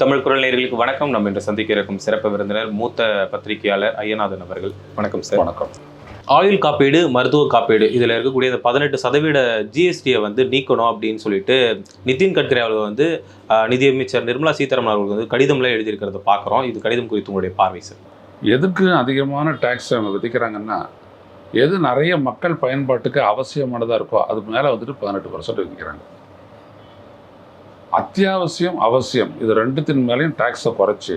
தமிழ் குரல் நேயர்களுக்கு வணக்கம். நம்ம இன்று சந்திக்க இருக்கும் சிறப்பு விருந்தினர் மூத்த பத்திரிகையாளர் ஐயநாதன் அவர்கள். வணக்கம் சார். வணக்கம். ஆயுள் காப்பீடு மருத்துவ காப்பீடு இதில் இருக்கக்கூடிய இந்த பதினெட்டு சதவீத ஜிஎஸ்டியை வந்து நீக்கணும் அப்படின்னு சொல்லிட்டு நிதின் கட்கரி அவர்கள் வந்து நிதியமைச்சர் நிர்மலா சீதாராமன் அவர்கள் வந்து கடிதம்லாம் எழுதியிருக்கிறத பார்க்குறோம். இது கடிதம் குறித்து உங்களுடைய பார்வை சார். எதுக்கு அதிகமான டேக்ஸ் அவங்க விதிக்கிறாங்கன்னா எது நிறைய மக்கள் பயன்பாட்டுக்கு அவசியமானதாக இருக்கோ அது மேலே வந்துட்டு பதினெட்டு பர்சன்ட் விதிக்கிறாங்க. அத்தியாவசியம் அவசியம். இது ரெண்டுத்தின் மேலேயும் டேக்ஸை குறைச்சி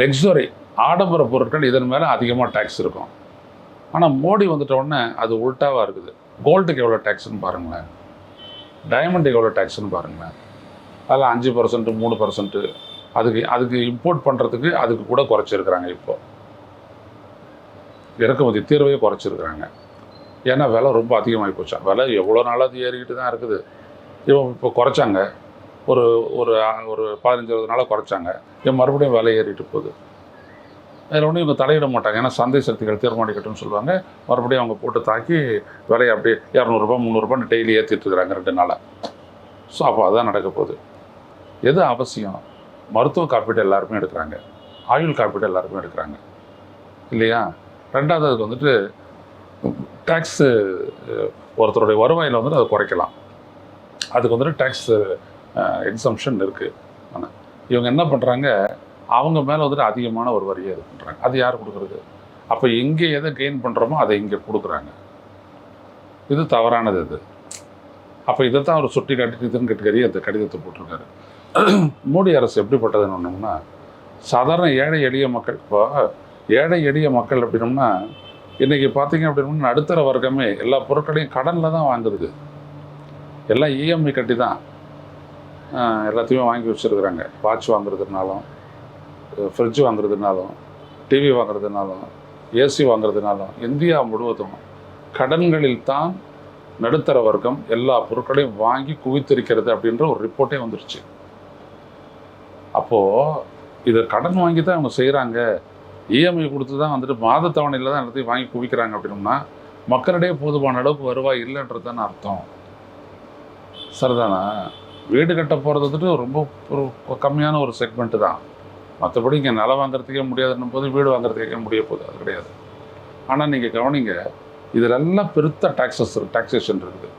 லெக்ஸுரி ஆடம்பர பொருட்கள் இதன் மேலே அதிகமாக டேக்ஸ் இருக்கும். ஆனால் மோடி வந்துட்ட உடனே அது உல்ட்டாவாக இருக்குது. கோல்டுக்கு எவ்வளோ டேக்ஸ்னு பாருங்களேன். டைமண்டுக்கு எவ்வளோ டேக்ஸ்னு பாருங்களேன். அதில் அஞ்சு பர்சன்ட்டு மூணு பர்சன்ட்டு அதுக்கு அதுக்கு இம்போர்ட் பண்ணுறதுக்கு அதுக்கு கூட குறைச்சிருக்கிறாங்க இப்போ. இறக்குமதி தீர்வையே குறைச்சிருக்கிறாங்க. ஏன்னா விலை ரொம்ப அதிகமாகி போச்சா. விலை எவ்வளோ நாளாக அது ஏறிக்கிட்டு தான் இருக்குது. இவன் இப்போ குறைச்சாங்க. ஒரு ஒரு ஒரு பதினஞ்சு இருபது நாளாக குறைச்சாங்க. இவன் மறுபடியும் விலை ஏறிட்டு போகுது. அதில் ஒன்றும் இவங்க தலையிட மாட்டாங்க. ஏன்னா சந்தை சக்திகள் தீர்மானிக்கட்டும்னு சொல்லுவாங்க. மறுபடியும் அவங்க போட்டு தாக்கி விலையை அப்படியே இரநூறுபா முந்நூறுபான்னு டெய்லி ஏற்றிட்டு இருக்கிறாங்க ரெண்டு நாளாக ஸோ அப்போ அதான் நடக்க போகுது. எது அவசியம்? மருத்துவ காப்பீடு எல்லாருமே எடுக்கிறாங்க. ஆயுள் காப்பீடு எல்லாருமே எடுக்கிறாங்க. இல்லையா? ரெண்டாவது அதுக்கு வந்துட்டு டேக்ஸு ஒருத்தருடைய வருவாயில் வந்துட்டு அதை குறைக்கலாம். அதுக்கு வந்துட்டு டேக்ஸ் எக்ஸம்ஷன் இருக்குது ஆனால் இவங்க என்ன பண்ணுறாங்க அவங்க மேலே வந்துட்டு அதிகமான ஒரு வரியை இது பண்ணுறாங்க அது யார் கொடுக்குறது? அப்போ எங்கே எதை கெயின் பண்ணுறோமோ அதை இங்கே கொடுக்குறாங்க. இது தவறானது இது அப்போ இதை தான் அவர் சுட்டி காட்டி நிதின் கட்கரி அந்த கடிதத்தை போட்டிருக்காரு. மோடி அரசு எப்படிப்பட்டதுன்னு ஒன்றோம்னா சாதாரண ஏழை எளிய மக்கள் இப்போ ஏழை எளிய மக்கள் அப்படின்னோம்னா இன்றைக்கி பார்த்தீங்க அப்படின்னா நடுத்தர வர்க்கமே எல்லா பொருட்களையும் கடனில் தான் வாங்குது எல்லாம் இஎம்ஐ கட்டி தான் எல்லாத்தையுமே வாங்கி வச்சுருக்குறாங்க. வாட்ச் வாங்குறதுனாலும் ஃப்ரிட்ஜ் வாங்குறதுனாலும் டிவி வாங்குறதுனாலும் ஏசி வாங்குறதுனாலும் இந்தியா முழுவதும் கடன்களில் தான் நடுத்தர வர்க்கம் எல்லா பொருட்களையும் வாங்கி குவித்திருக்கிறது அப்படின்ற ஒரு ரிப்போர்ட்டே வந்துருச்சு. அப்போது இதை கடன் வாங்கி தான் அவங்க செய்கிறாங்க இஎம்ஐ கொடுத்து தான் வந்துட்டு மாத தவணையில் தான் எல்லாத்தையும் வாங்கி குவிக்கிறாங்க அப்படின்னா மக்களிடையே போதுமான அளவுக்கு வருவாய் இல்லைன்றது தானே அர்த்தம். சரிதானா? வீடு கட்ட போகிறது வந்துட்டு ரொம்ப ஒரு கம்மியான ஒரு செக்மெண்ட்டு தான். மற்றபடி இங்கே நிலம் வாங்குறதுக்கே முடியாதுன்னும் போது வீடு வாங்குறதுக்கே முடிய போகுது. அது கிடையாது. ஆனால் நீங்கள் கவனிங்க இதிலெல்லாம் பெருத்த டாக்ஸஸ் டாக்ஸேஷன் இருக்குது.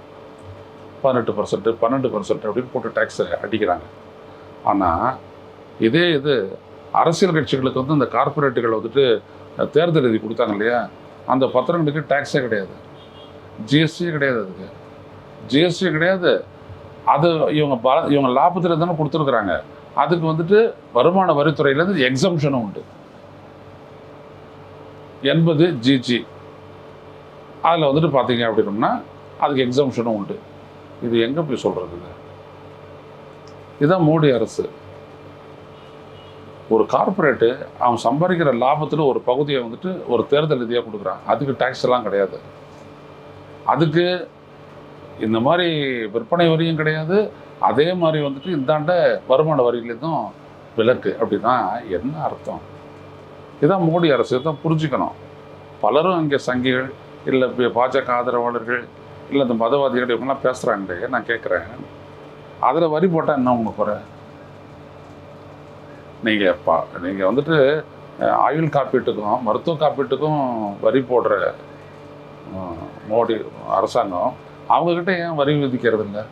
பதினெட்டு பர்சன்ட் பன்னெண்டு பர்சன்ட் அப்படின்னு போட்டு டேக்ஸை அடிக்கிறாங்க. ஆனால் இதே இது அரசியல் கட்சிகளுக்கு வந்து இந்த கார்ப்பரேட்டுகள் வந்துட்டு தேர்தல் எழுதி கொடுத்தாங்க இல்லையா? அந்த பத்திரங்களுக்கு டேக்ஸே கிடையாது. ஜிஎஸ்டியே கிடையாது அதுக்கு. ஜிஎஸ்டி கிடையாது. அது இவங்க பல இவங்க லாபத்தில் தானே கொடுத்துருக்குறாங்க. அதுக்கு வந்துட்டு வருமான வரித்துறையிலேருந்து எக்ஸம்ஷனும் உண்டு. எண்பது ஜிஜி அதில் வந்துட்டு பார்த்தீங்க அப்படின்னோம்னா அதுக்கு எக்ஸம்ஷனும் உண்டு. இது எங்கே போய் சொல்கிறது இது? இதுதான் மோடி அரசு. ஒரு கார்ப்பரேட்டு அவன் சம்பாதிக்கிற லாபத்தில் ஒரு பகுதியை வந்துட்டு ஒரு தேர்தல் நிதியாக கொடுக்குறான். அதுக்கு டேக்ஸ் எல்லாம் கிடையாது. அதுக்கு இந்த மாதிரி விற்பனை வரியும் கிடையாது. அதே மாதிரி வந்துட்டு இந்தாண்ட வருமான வரியிலேருந்தும் விலக்கு அப்படின்னா என்ன அர்த்தம்? இதான் மோடி அரசு தான் புரிஞ்சுக்கணும். பலரும் இங்கே சங்கிகள் இல்லை பாஜக ஆதரவாளர்கள் இல்லை இந்த மதவாதிகள் இவங்கெல்லாம் பேசுகிறாங்களே நான் கேட்குறேன் அதில் வரி போட்டால் என்ன உங்க குறை? நீங்கள் பா நீங்கள் வந்துட்டு ஆயுள் காப்பீட்டுக்கும் மருத்துவ காப்பீட்டுக்கும் வரி போடுற மோடி அரசாங்கம் அவங்கக்கிட்ட ஏன் வரி விதிக்கிறது இல்லை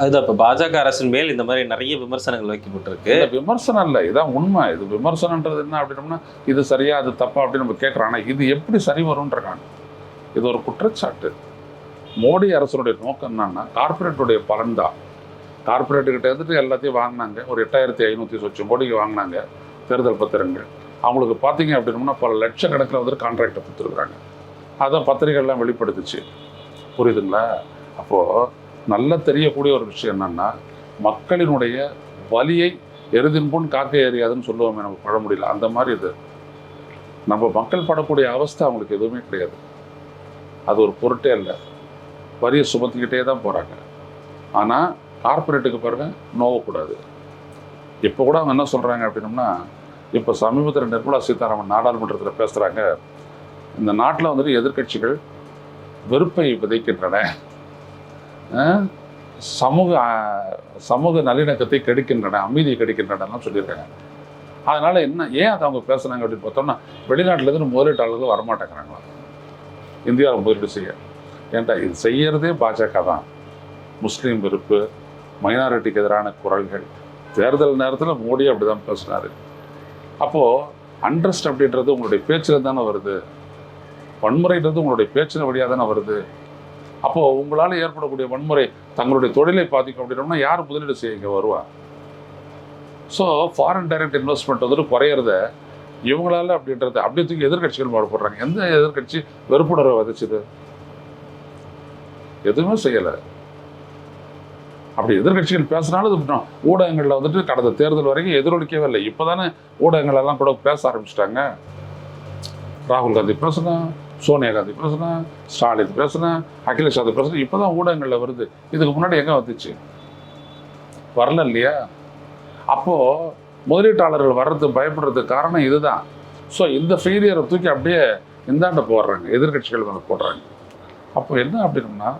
அதுதான் இப்போ பாஜக அரசின் மேல் இந்த மாதிரி நிறைய விமர்சனங்கள் வைக்கப்பட்டிருக்கு. விமர்சனம் இல்லை. இதான் உண்மை. இது விமர்சனன்றது என்ன அப்படின்னம்னா இது சரியா அது தப்பா அப்படின்னு நம்ம கேட்குறோம் ஆனால் இது எப்படி சரி வரும்ன்றாங்க. இது ஒரு குற்றச்சாட்டு. மோடி அரசனுடைய நோக்கம் என்னன்னா கார்ப்பரேட்டுடைய பலன் தான். கார்ப்பரேட்டுக்கிட்ட இருந்துட்டு எல்லாத்தையும் வாங்கினாங்க. ஒரு எட்டாயிரத்தி ஐநூற்றி சொச்சம் கோடிக்கு வாங்கினாங்க. தேர்தல் பத்திரங்கள். அவங்களுக்கு பார்த்தீங்க அப்படின்னம்னா பல லட்சக்கணக்கில் வந்துட்டு கான்ட்ராக்டை கொடுத்துருக்குறாங்க. அதான் பத்திரிகைகள்லாம் வெளிப்படுத்துச்சு. புரியுதுங்களா? அப்போது நல்லா தெரியக்கூடிய ஒரு விஷயம் என்னன்னா மக்களினுடைய வலியை எருதின் பொன் காக்க ஏறியாதுன்னு சொல்லுவோமே நம்ம பழமொழியில். அந்த மாதிரி இது. நம்ம மக்கள் படக்கூடிய அவஸ்தை அவங்களுக்கு எதுவுமே கிடையாது. அது ஒரு பொருட்டே இல்லை வரியை சுமத்திக்கிட்டே தான் போகிறாங்க ஆனால் கார்ப்பரேட்டுக்கு பாருங்கள் நோவக்கூடாது. இப்போ கூட அவங்க என்ன சொல்கிறாங்க அப்படின்னம்னா இப்போ சமீபத்தில் நிர்மலா சீதாராமன் நாடாளுமன்றத்தில் பேசுகிறாங்க இந்த நாட்டில் வந்துட்டு எதிர்க்கட்சிகள் வெறுப்பை விதைக்கின்றன. சமூக சமூக நல்லிணக்கத்தை கெடுக்கின்றன அமைதியை கெடுக்கின்றனலாம் சொல்லியிருக்காங்க. அதனால் என்ன ஏன் அதை அவங்க பேசுனாங்க அப்படின்னு பார்த்தோம்னா வெளிநாட்டிலேருந்து முதலீட்டாளர்கள் வரமாட்டேங்கிறாங்களா? இந்தியாவில் முதலீடு செய்ய. ஏன்டா இது செய்யறதே பாஜக தான். முஸ்லீம் வெறுப்பு மைனாரிட்டிக்கு எதிரான குரல்கள். தேர்தல் நேரத்தில் மோடி அப்படி தான் பேசுனார். அப்போது அண்ட்ரஸ்ட் அப்படின்றது உங்களுடைய பேச்சில் தானே வருது. வன்முறைன்றது உங்களுடைய பேச்சின் வழியாக தானே வருது. அப்போது உங்களால் ஏற்படக்கூடிய வன்முறை தங்களுடைய தொழிலை பாதிக்கும் அப்படின்னோம்னா யார் முதலீடு செய்ய இங்கே வருவா? ஸோ ஃபாரின் டைரக்ட் இன்வெஸ்ட்மெண்ட் வந்துட்டு குறையிறத இவங்களால அப்படின்றது அப்படியே தூக்கி எதிர்கட்சிகள் பாடுபடுறாங்க எந்த எதிர்கட்சி வெறுப்புணர்வை விதைச்சிது? எதுவுமே செய்யலை. அப்படி எதிர்கட்சிகள் பேசினாலும் இது வந்துட்டு கடந்த தேர்தல் வரைக்கும் எதிரொலிக்கவே இல்லை. இப்போதானே ஊடகங்கள் எல்லாம் கூட பேச ஆரம்பிச்சிட்டாங்க. ராகுல் காந்தி பேசுனா சோனியா காந்தி பேசுனேன் ஸ்டாலின் பேசுனேன் அகிலேஷ் யாதவ் இப்போ தான் ஊடகங்களில் வருது. இதுக்கு முன்னாடி எங்கே வந்துச்சு? வரல இல்லையா? அப்போது முதலீட்டாளர்கள் வர்றது பயப்படுறதுக்கு காரணம் இதுதான். ஸோ இந்த ஃபெயிலியரை தூக்கி அப்படியே இந்தாண்ட போடுறாங்க எதிர்கட்சிகள் மேலே போடுறாங்க. அப்போ என்ன அப்படின்னா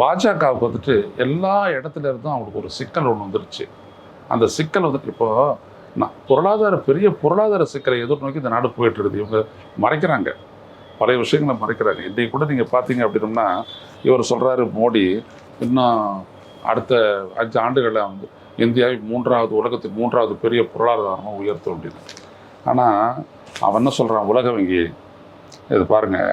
பாஜகவுக்கு வந்துட்டு எல்லா இடத்துல இருந்தும் அவங்களுக்கு ஒரு சிக்கல் ஒன்று வந்துருச்சு. அந்த சிக்கல் வந்துட்டு இப்போ நான் பொருளாதார பெரிய பொருளாதார சிக்கலை எதிர்நோக்கி இந்த நாடு போயிட்டு இருக்குது. இவங்க மறைக்கிறாங்க. பழைய விஷயங்களை மறைக்கிறாங்க இன்றைக்கு கூட நீங்கள் பார்த்தீங்க அப்படின்னா இவர் சொல்கிறாரு மோடி இன்னும் அடுத்த அஞ்சு ஆண்டுகளில் வந்து இந்தியாவை மூன்றாவது உலகத்துக்கு மூன்றாவது பெரிய பொருளாதாரமாக உயர்த்தும் அப்படின்னு ஆனால் அவன் என்ன சொல்கிறான் உலக வங்கி இது பாருங்கள்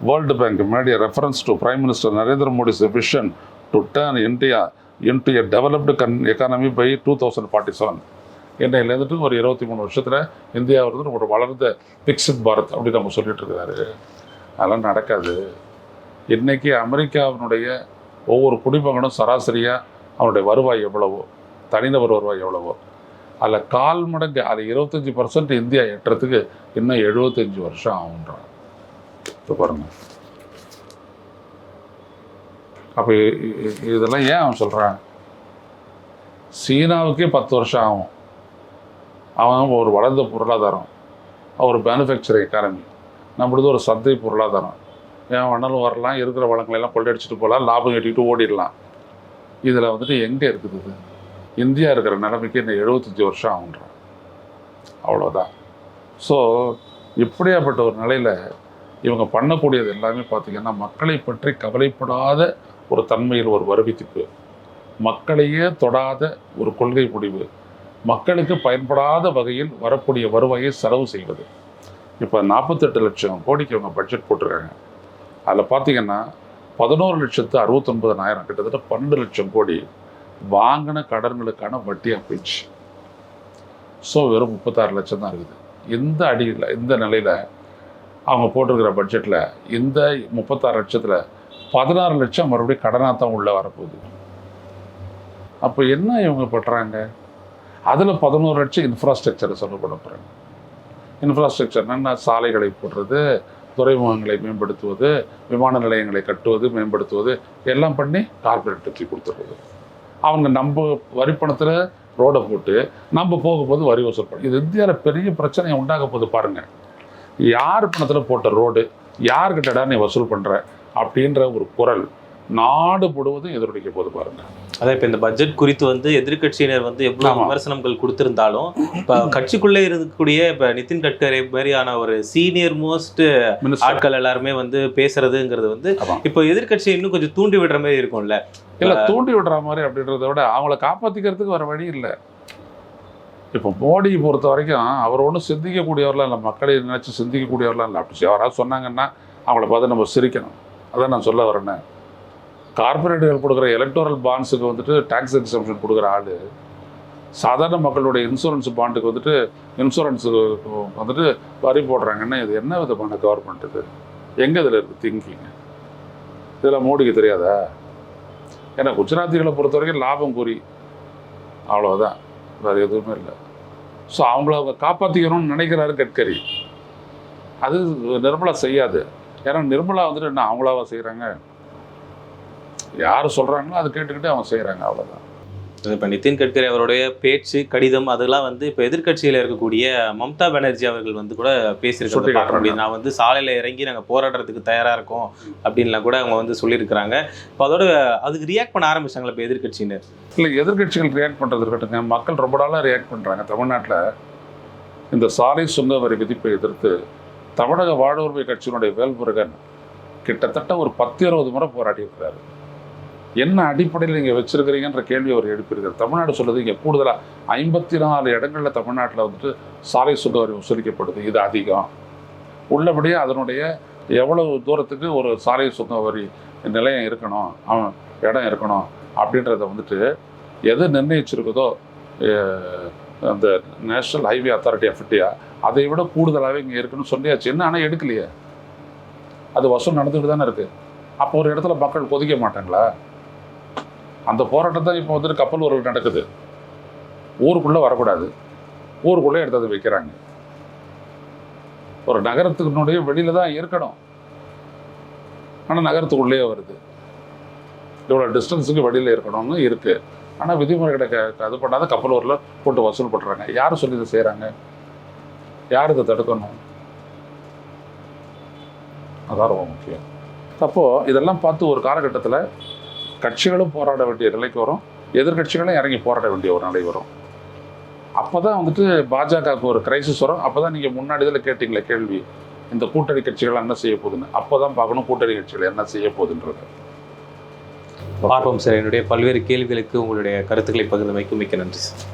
world bank made a reference to prime minister Narendra Modi's vision to turn India into a developed gun economy by two thousand forty seven இன்னையிலேருந்துட்டு ஒரு இருபத்தி மூணு வருஷத்தில் இந்தியா இருந்து ஒரு வளர்ந்த பிக்சட் பாரத் அப்படின்னு நம்ம சொல்லிட்டுருக்காரு அதெல்லாம் நடக்காது. இன்றைக்கி அமெரிக்காவினுடைய ஒவ்வொரு குடிமகனும் சராசரியாக அவனுடைய வருவாய் எவ்வளவோ தனிநபர் வருவாய் எவ்வளவோ அதில் கால் மடங்கு அது இருபத்தஞ்சி பர்சன்ட் இந்தியா எட்டுறதுக்கு இன்னும் எழுபத்தஞ்சி வருஷம் ஆகுன்றான். இப்போ பாருங்கள் அப்போ இதெல்லாம் ஏன் அவன் சொல்கிறான் சீனாவுக்கே பத்து வருஷம் ஆகும். அவன் ஒரு வளர்ந்த பொருளாதாரம். ஒரு மேனுஃபேக்சரிங் எக்கானமி நம்மளது ஒரு சந்தை பொருளாதாரம். ஏன் வேணாலும் வரலாம் இருக்கிற வளங்களை எல்லாம் கொள்ளையடிச்சிட்டு போகலாம் லாபம் கட்டிக்கிட்டு ஓடிடலாம். இதில் வந்துட்டு எங்கே இருக்குது இது? இந்தியா இருக்கிற நிலைமைக்கு இந்த எழுபத்தஞ்சி வருஷம் ஆகுன்றான் அவ்வளோதான் ஸோ இப்படியாப்பட்ட ஒரு நிலையில் இவங்க பண்ணக்கூடியது எல்லாமே பார்த்திங்கன்னா மக்களை பற்றி கவலைப்படாத ஒரு தன்மையில் ஒரு வருவித்திப்பு மக்களையே தொடாத ஒரு கொள்கை முடிவு. மக்களுக்கு பயன்படாத வகையில் வரக்கூடிய வருவாயை செலவு செய்வது. இப்போ நாற்பத்தெட்டு லட்சம் கோடிக்கு அவங்க பட்ஜெட் போட்டிருக்காங்க. அதில் பார்த்தீங்கன்னா பதினோரு லட்சத்து அறுபத்தொன்பதனாயிரம் கிட்டத்தட்ட பன்னெண்டு லட்சம் கோடி வாங்கின கடன்களுக்கான வட்டியாக போயிடுச்சு. ஸோ வெறும் முப்பத்தாறு லட்சம் தான் இருக்குது. இந்த அடியில் இந்த நிலையில் அவங்க போட்டிருக்கிற பட்ஜெட்டில் இந்த முப்பத்தாறு லட்சத்தில் பதினாறு லட்சம் மறுபடியும் கடனாக தான் உள்ளே வரப்போகுது. அப்போ என்ன இவங்க பண்ணுறாங்க அதில் பதினோரு லட்சம் இன்ஃப்ராஸ்ட்ரக்சரை செலவு பண்ண போகிறாங்க இன்ஃப்ராஸ்ட்ரக்சர்னா சாலைகளை போடுறது துறைமுகங்களை மேம்படுத்துவது விமான நிலையங்களை கட்டுவது மேம்படுத்துவது எல்லாம் பண்ணி கார்பரேட் தூக்கி கொடுத்துருவது அவங்க நம்ம வரி பணத்தில் ரோடை போட்டு நம்ம போகும்போது வரி வசூல் பண்ணி இது இந்தியாவில் பெரிய பிரச்சனையை உண்டாக போகுது பாருங்கள் யார் பணத்தில் போட்ட ரோடு யார்கிட்டடா நீ வசூல் பண்ணுற அப்படின்ற ஒரு குரல் நாடு முழுவதும் எதிரொலிக்க போது பாருங்க. அதான் இப்ப இந்த பட்ஜெட் குறித்து வந்து எதிர்க்கட்சியினர் வந்து எவ்வளவு ஆமா. விமர்சனங்கள் கொடுத்திருந்தாலும் இப்ப கட்சிக்குள்ளே இருக்கக்கூடிய இப்ப நிதின் கட்கரி மாதிரியான ஒரு சீனியர் மோஸ்ட் ஆட்கள் எல்லாருமே வந்து பேசுறதுங்கிறது வந்து. இப்போ எதிர்க்கட்சியை இன்னும் கொஞ்சம் தூண்டி விடுற மாதிரி இருக்கும்ல. இல்ல தூண்டி விடுற மாதிரி அப்படின்றத விட அவங்கள காப்பாத்திக்கிறதுக்கு வர வழி இல்லை. இப்போ மோடி பொறுத்த வரைக்கும் அவர் ஒன்றும் சிந்திக்கக்கூடியவர்லாம் இல்லை மக்களை நினைச்சு சிந்திக்கக்கூடியவர்லாம் இல்லை. அப்படி யாராவது சொன்னாங்கன்னா அவங்கள பார்த்து நம்ம சிரிக்கணும். அதான் நான் சொல்ல வரேன்னு. கார்பரேட்டுகள் கொடுக்குற எலக்டோரல் பாண்ட்ஸுக்கு வந்துட்டு டேக்ஸ் எக்ஸம்ஷன் கொடுக்குற ஆள் சாதாரண மக்களுடைய இன்சூரன்ஸ் பாண்டுக்கு வந்துட்டு இன்சூரன்ஸுக்கு வந்துட்டு வரி போடுறாங்கன்னா இது? என்ன விதமான கவர்மெண்ட் இது? எங்கே இதில் இருக்குது திங்கிங் இதெல்லாம் மோடிக்கு தெரியாதா? ஏன்னா குஜராத்திகளை பொறுத்த வரைக்கும் லாபம் குறி அவ்வளோதான் வேறு எதுவுமே இல்லை. ஸோ அவங்கள அவங்க காப்பாற்றிக்கணும்னு நினைக்கிறாரு கட்கரி. அது நிர்மலா செய்யாது. ஏன்னா நிர்மலா வந்துட்டு என்ன அவங்களாவா செய்கிறாங்க யார் சொல்கிறாங்களோ அதை கேட்டுக்கிட்டு அவங்க செய்கிறாங்க அவ்வளோதான் இப்போ நிதின் கட்கரி அவருடைய பேச்சு கடிதம் அதெல்லாம் வந்து இப்போ எதிர்க்கட்சியில் இருக்கக்கூடிய மம்தா பானர்ஜி அவர்கள் வந்து கூட பேசியிருக்கிறது சுட்டி பார்க்க காட்டுறாங்க. நான் வந்து சாலையில் இறங்கி நாங்கள் போராடுறதுக்கு தயாராக இருக்கோம் அப்படின்லாம் கூட அவங்க வந்து சொல்லியிருக்கிறாங்க. இப்போ அதோட அதுக்கு ரியாக்ட் பண்ண ஆரம்பிச்சாங்களா இப்போ எதிர்க்கட்சியினர்? இல்லை எதிர்க்கட்சிகள் ரியாக்ட் பண்ணுறது இருக்கட்டுங்க. மக்கள் ரொம்ப நாளாக ரியாக்ட் பண்ணுறாங்க தமிழ்நாட்டில் இந்த சாலை சுங்க வரி விதிப்பை எதிர்த்து தமிழக வாழ்வுரிமை கட்சியினுடைய வேல்முருகன் கிட்டத்தட்ட ஒரு பத்து இருபது முறை போராடி இருக்கிறாரு என்ன அடிப்படையில் நீங்கள் வச்சுருக்கிறீங்கன்ற கேள்வி அவர் எழுப்பியிருக்கார். தமிழ்நாடு சொல்லுது இங்கே கூடுதலாக ஐம்பத்தி நாலு இடங்களில் தமிழ்நாட்டில் வந்துட்டு சாலை சுங்க வரி வசூலிக்கப்படுது. இது அதிகம். உள்ளபடியே அதனுடைய எவ்வளவு தூரத்துக்கு ஒரு சாலை சுங்க வரி நிலையம் இருக்கணும் அவன் இடம் இருக்கணும் அப்படின்றத வந்துட்டு எது நிர்ணயிச்சிருக்குதோ அந்த national highway authority of India அதை விட கூடுதலாகவே இங்கே இருக்குன்னு சொல்லியாச்சு. என்ன? ஆனால் எடுக்கலையே. அது வசூல் நடந்துக்கிட்டு தானே இருக்குது அப்போ ஒரு இடத்துல மக்கள் கொதிக்க மாட்டாங்களா? அந்த போராட்டம் தான் இப்போ வந்துட்டு கப்பல் நடக்குது. ஊருக்குள்ளே வரக்கூடாது. ஊருக்குள்ளே எடுத்து வைக்கிறாங்க. ஒரு நகரத்துக்குனுடைய வெளியில் தான் இருக்கணும். ஆனால் நகரத்துக்குள்ளேயே வருது. இவ்வளோ டிஸ்டன்ஸுக்கு வெளியில் இருக்கணும்னு இருக்குது ஆனால் விதிமுறைகளை க அது பண்ணாத கப்பல் ஊரில் போட்டு வசூல் பண்ணுறாங்க யார் சொல்லி இதை செய்கிறாங்க யார் இதை தடுக்கணும்? அதான் ரொம்ப முக்கியம். அப்போது இதெல்லாம் பார்த்து ஒரு காலகட்டத்தில் கட்சிகளும் போராட வேண்டிய நிலைக்கு வரும். எதிர்க்கட்சிகளும் இறங்கி போராட வேண்டிய ஒரு நிலை வரும். அப்போ தான் வந்துட்டு பாஜகவுக்கு ஒரு கிரைசிஸ் வரும். அப்போ தான் நீங்கள் முன்னாடி இதில் கேட்டிங்களே கேள்வி இந்த கூட்டணி கட்சிகள் என்ன செய்ய போகுதுன்னு. அப்போ தான் பார்க்கணும் கூட்டணி கட்சிகள் என்ன செய்ய போகுதுன்றது. பார்ப்போம் சார். என்னுடைய பல்வேறு கேள்விகளுக்கு உங்களுடைய கருத்துக்களை பகிர்ந்தமைக்கு மிக்க நன்றி சார்.